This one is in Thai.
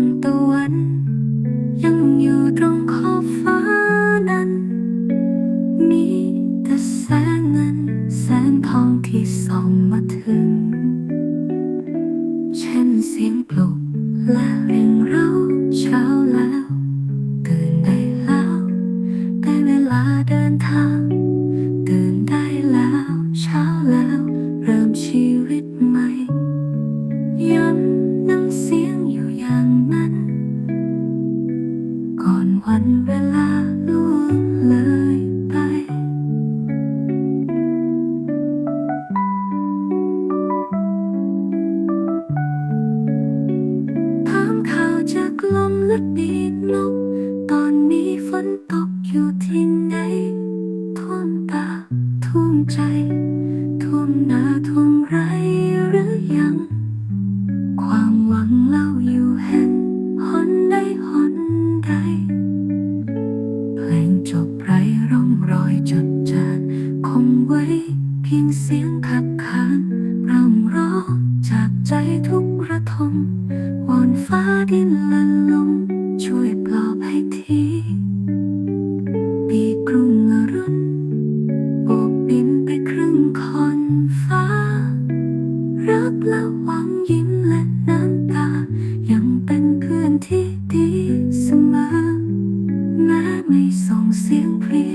งตะวัน ยังอยู่ตรงขอบฟ้านั้น มีแต่แสงเงินแสงทองที่ส่องมาถึง เช่นเสียงปลุกและเรียงราเช้าแล้วตื่นได้แล้วได้เวลาเดินทาง วันเวลาล่วงยไป ถามขาจากลมและปีกนก ตอนนี้ฝนตกอยู่ที่ไหน ท่วมตาท่วมใจ ท่วมหน้าท่วมไรหรือยัง เพียงเสียงขับขานร่ำร้องจากใจทุกกระทมวอนฟ้าดินและลมช่วยปลอบให้ทีปีกรุงอรุณโอบบินไปครึ่งคอนฟ้า รักและหวังยิ้มและน้ำตา ยังเป็นเพื่อนที่ดีเสมอ แม้ไม่ส่งเสียงเพลีย